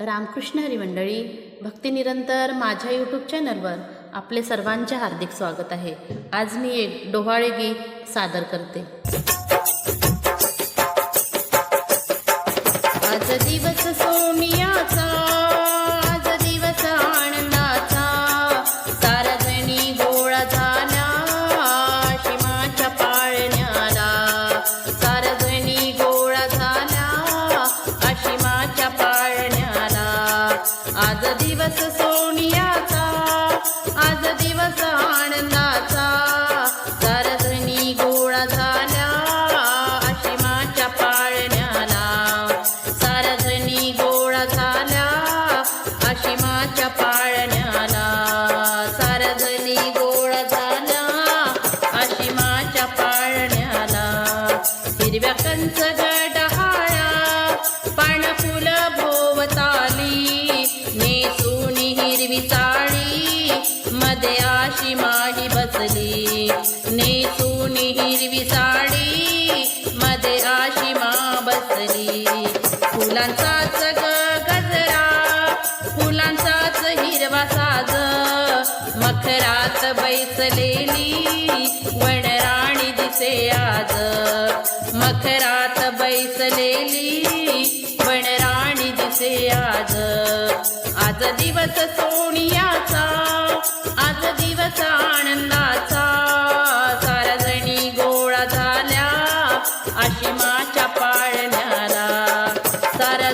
रामकृष्ण हरी मंडळी भक्तिनिरंतर माझ्या यूट्यूब चॅनलवर आपले सर्वांचे हार्दिक स्वागत आहे. आज मी एक डोहाळे गीत सादर करते. आज माझी आशी माही बसली. नेसूनी हिरवी साडी मध्ये आशी मा बसली. फुलांचाच ग गजरा फुलांचाच हिरवा साज. मखरात बैसलेली वनराणी दिसे आज. मखरात बैसलेली वनराणी दिसे आज. आज दिवस सोनियाचा आज दिवस आनंदाचा. सारा जणी गोळा झाल्या आशिमाच्या पाळण्याला. सारा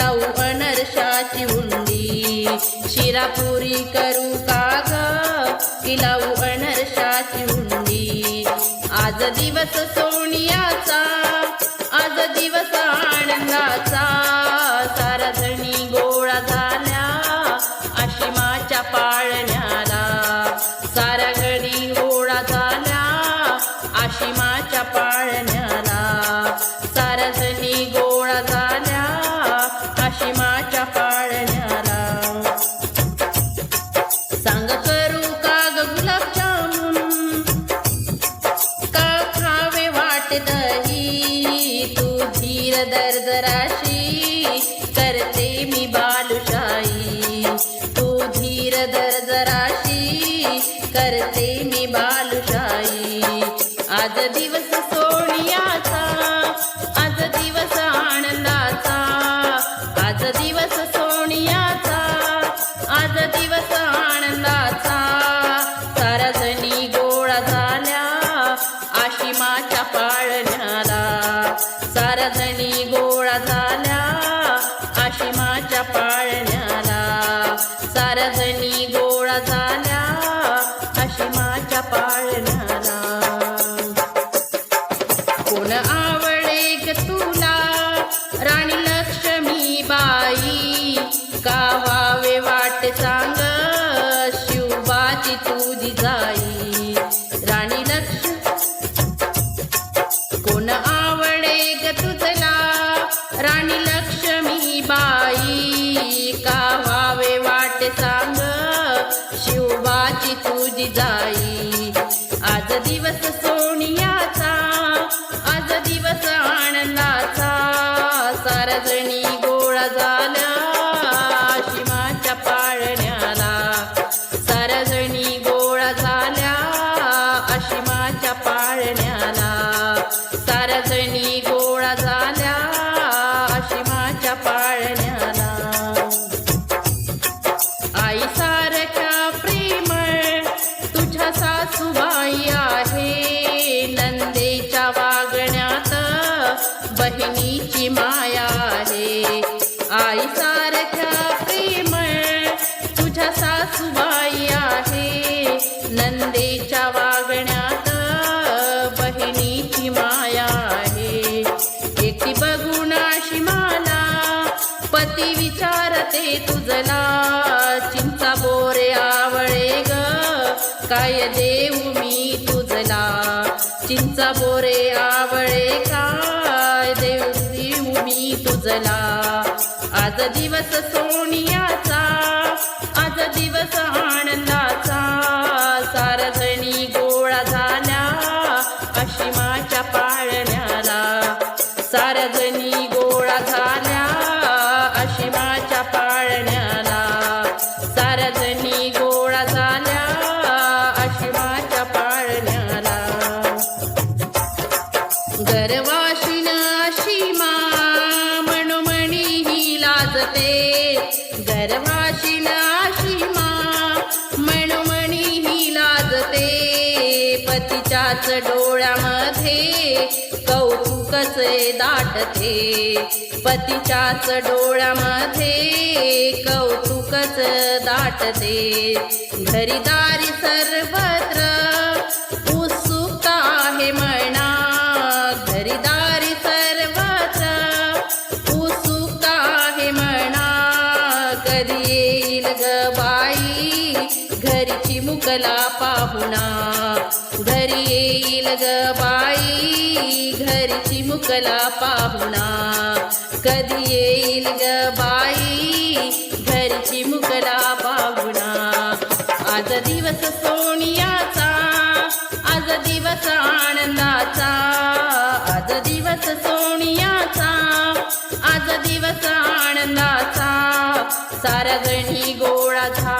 लावू अनरशाची उंडी शिरापुरी करू का ग? की लावू अनरशाची उंडी आज दिवस सोनियाचा आज दिवस आनंदाचा. करते मी बालुशाही. आज दिवस सो शिवबाची तुझी जाई. राणी लक्ष. कोण आवडे ग तुझला? राणी लक्ष्मी बाई. का व्हावे वाट सांग? शिवबाची तुझी जाई. आज दिवस सोनियाचा आज दिवस आनंदाचा सारजणी आई सारख्या प्रेमळ तुझ्या सासूबाई आहे. नंदेच्या वागण्यात बहिणीची मा काय देऊ मी तुझला? चिंचा बोरे आवळे काय देऊ देऊ मी तुझला? आज दिवस सोनियाचा गर्वाशीन अशिमा मनोमणी ही लाजते. पतीच्याच डोळ्यामध्ये कौतुकच दाटते. पतीच्याच डोळ्यामध्ये कौतुकच दाटते. घरीदारी सर्वत्र कधी येईल ग बाई घरची मुकला पाहुणा. घरी येईल ग बाई घरची मुकला पाहुणा. कधी येईल ग बाई घरची मुकला पाहुणा. आज दिवस सोनियाचा आज दिवस आनंदाचा. आज दिवस सोनियाचा आज दिवस साऱ्या जणी गोळा झाल्या